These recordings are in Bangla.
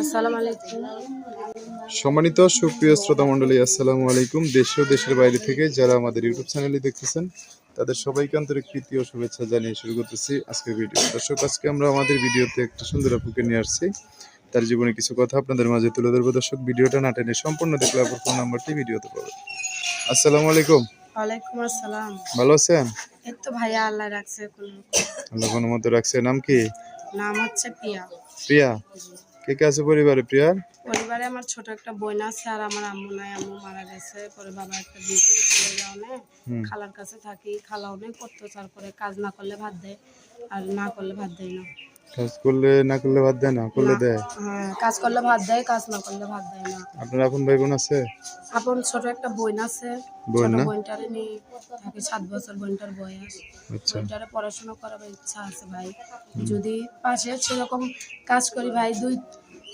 আসসালামু আলাইকুম। সম্মানিত সুপ্রিয় শ্রোতা মণ্ডলী আসসালামু আলাইকুম। দেশ ও দেশের বাইরে থেকে যারা আমাদের ইউটিউব চ্যানেলে দেখতেছেন তাদের সবাইকে আন্তরিক প্রীতি ও শুভেচ্ছা জানিয়ে শুরু করতেছি আজকের ভিডিও। দর্শক আজকে আমরা আমাদের ভিডিওতে একটা সুন্দর আপুকে নিয়ে আসছি। তার জীবনে কিছু কথা আপনাদের মাঝে তুলে ধরবো। দর্শক ভিডিওটা না টেনে সম্পূর্ণ দেখলে আপনার ফোন নাম্বারটি ভিডিওতে পাবেন। আসসালামু আলাইকুম। ওয়ালাইকুম আসসালাম। ভালো আছেন? এই তো ভাইয়া আল্লাহ রাখছে কোন আল্লাহ কোনো মতো রাখছে। নাম কি? নাম হচ্ছে পিয়া। প্রিয়া কে কে আছে পরিবারে প্রিয়া? পরিবারে আমার ছোট একটা বোন আছে আর আমার আম্মু নাই আম্মু মারা গেছে। পরে বাবা একটা বিয়ে করে চলে হুম। খালার কাছে থাকি খালা অনেক অত্যাচার করে কাজ না করলে ভাত দেয় আর না করলে ভাত দেয় না। কাজ করলে না করলে বাদ দেয় না করলে দেয়। হ্যাঁ কাজ করলে ভাত দেয় কাজ না করলে ভাত দেয় না। আপনার আপন ভাই বোন আছে? আপন ছোট একটা বোন আছে। বোন না? বোনটারে নিয়ে থাকি সাত বছর বোনটার বয়স। আচ্ছা। পড়াশোনা করার ইচ্ছা আছে ভাই। যদি পাশে সেরকম কাজ করি ভাই দুই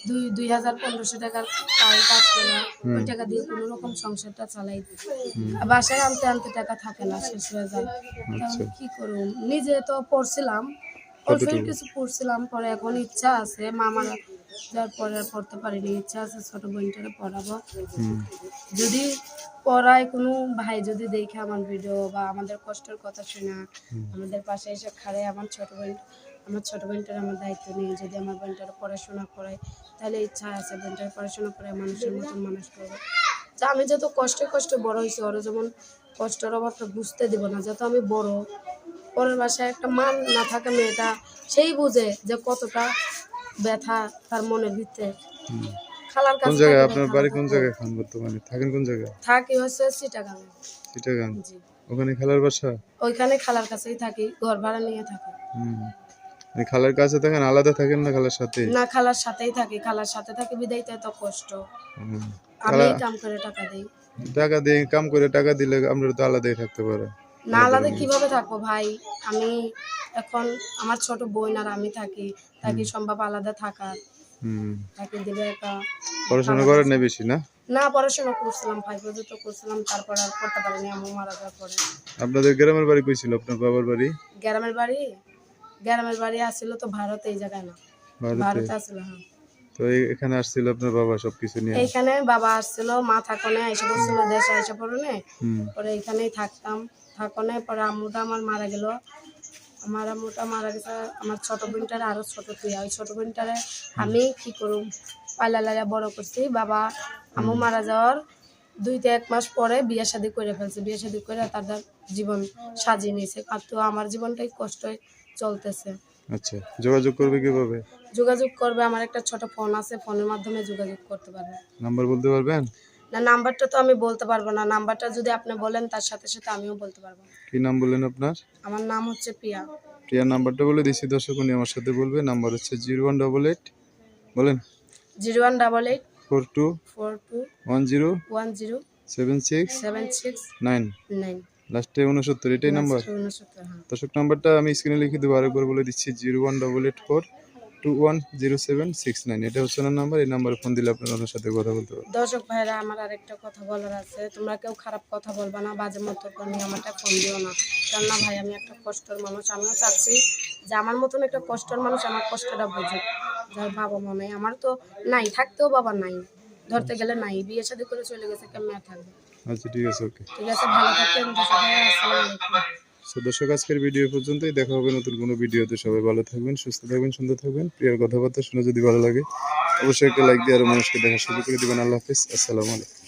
দুই দুই হাজার পনেরোশো টাকার পাই কাজ করে ওই টাকা দিয়ে কোনো রকম সংসারটা চালাই আর বাসায় আনতে আনতে টাকা থাকে না শেষ হয়ে যায়। আচ্ছা। কি করুন নিজে তো পড়ছিলাম অল্প কিছু পড়ছিলাম পরে এখন ইচ্ছা আছে। মামার যার পরে পড়তে পারিনি ইচ্ছা আছে ছোট বোনটারে পড়াবো। যদি পড়ায় কোনো ভাই যদি দেখে আমার ভিডিও বা আমাদের কষ্টের কথা শোনা আমাদের পাশে এসে খাড়ে আমার ছোট বোন আমার ছোট বোনটার আমার দায়িত্ব নিয়ে যদি আমার বোনটার পড়াশোনা করায় তাহলে ইচ্ছা আছে বোনটার পড়াশোনা করে মানুষের মতন মানুষ করবে। যা আমি যত কষ্টে কষ্টে বড় হয়েছি ওরা যেমন কষ্টের অভাবটা বুঝতে দিব না যত আমি বড় পরের বাসায় একটা মান না থাকে মেয়েটা সেই বুঝে যে কতটা ব্যথা তার মনের ভিতরে। খালার কোন জায়গায় আপনার বাড়ি কোন জায়গায় খান বর্তমানে? থাকেন কোন জায়গায়? থাকি হচ্ছে চিটাগাঙে চিটাগাং ওখানে খালার বাসা? ওইখানে খালার কাছেই থাকি ঘর ভাড়া নিয়ে থাকি। হুম। খালার কাছে থাকেন আলাদা থাকেন না খালার সাথে? না খালার সাথেই থাকি। খালার সাথে থাকি বিদায়তে এত কষ্ট। হুম। আমি কাম করে টাকা দিই। টাকা দিয়ে কাম করে টাকা দিলে আমরা তো আলাদাই থাকতে পারে। না আলাদা কীভাবে থাকব ভাই? আমি এখন আমার ছোট বোন আর আমি থাকি। থাকি সম্ভব আলাদা থাকার থাকি দিবে একটা পড়াশোনা করেন না বেশি না? না পড়াশোনা করছিলাম ফাইভ পর্যন্ত করছিলাম। তারপর আর করতে পারিনি আমি মারা যাওয়ার পরে। আপনাদের গ্রামের বাড়ি কইছিল আপনার বাবার বাড়ি? গ্রামের বাড়ি? গ্রামের বাড়ি আসছিল তো ভারতে এই জায়গায় না। ভারতে? আসছিল হ্যাঁ। তো এখানে আসছিল আপনার বাবা সবকিছু নিয়ে? এইখানে বাবা আসছিল মা থাকনে এসে পড়ছিল দেশে এসে পড়নে। হুম। পরে এইখানেই থাকতাম। থাকনে পরে আম্মুটা আমার মারা গেল। আমার আম্মুটা মারা গেছে আমার ছোট বোনটারে আরও ছোট তুই ওই ছোট বোনটারে আমি কি করুম পাল্লা লাইলা বড় করছি। বাবা আম্মু মারা যাওয়ার দুই এক মাস পরে বিয়ে শাদি করে ফেলছে। বিয়ে শাদি করে তাদের জীবন সাজিয়ে নিয়েছে। আর তো আমার জীবনটাই কষ্ট চলতেছে। আচ্ছা যোগাযোগ করবে কীভাবে? যোগাযোগ করবে আমার একটা ছোট ফোন আছে। ফোনের মাধ্যমে যোগাযোগ করতে পারবে। নাম্বার বলতে পারবেন? না নাম্বারটা তো আমি বলতে পারব না। নাম্বারটা যদি আপনি বলেন তার সাথে সাথে আমিও বলতে পারব। কি নাম বললেন আপনার? আমার নাম হচ্ছে পিয়া প্রিয়ার নাম্বারটা বলে দিচ্ছি দর্শক উনি আমার সাথে বলবে। নাম্বার হচ্ছে জিরো ওয়ান ডবল এইট। বলেন। Zero one double eight. Four two four two one zero one zero seven six seven six nine. Nine. লাস্টে উনসত্তর এটাই নাম্বার? হ্যাঁ। দর্শক নাম্বারটা আমি স্ক্রিনে লিখে দেবো আরেকবার বলে দিচ্ছি zero one double eight four. Two one zero seven six nine এটা হচ্ছে ওনার নাম্বার এই নাম্বারে ফোন দিলে আপনার ওনার সাথে কথা বলতে পারবেন। দর্শক ভাইরা আমার আরেকটা কথা বলার আছে। তোমরা কেউ খারাপ কথা বলবা না বাজে মতো নিয়ে আমারটা ফোন দিও না। কেননা ভাই আমি একটা কষ্টের মানুষ আমিও চাচ্ছি যে আমার মতন একটা কষ্টের মানুষ আমার কষ্টটা বুঝুক। যার বাবা মা নাই আমার তো নাই থাকতেও বাবা নাই। ধরতে গেলে নাই বিয়ে শাদী করে চলে গেছে কেমন থাকবে? আচ্ছা ঠিক আছে ওকে। ঠিক আছে ভালো থাকবেন আসসালামু আলাইকুম। সো দর্শক, আজকের ভিডিও পর্যন্তই। দেখা হবে নতুন কোনো ভিডিওতে। সবাই ভালো থাকবেন, সুস্থ থাকবেন, সুন্দর থাকবেন। প্রিয়ার কথাবার্তা শুনে যদি ভালো লাগে, অবশ্যই একটা লাইক দিয়ে আরও মানুষকে দেখা শুরু করে দেবেন। আল্লাহ হাফিজ। আসসালামু আলাইকুম।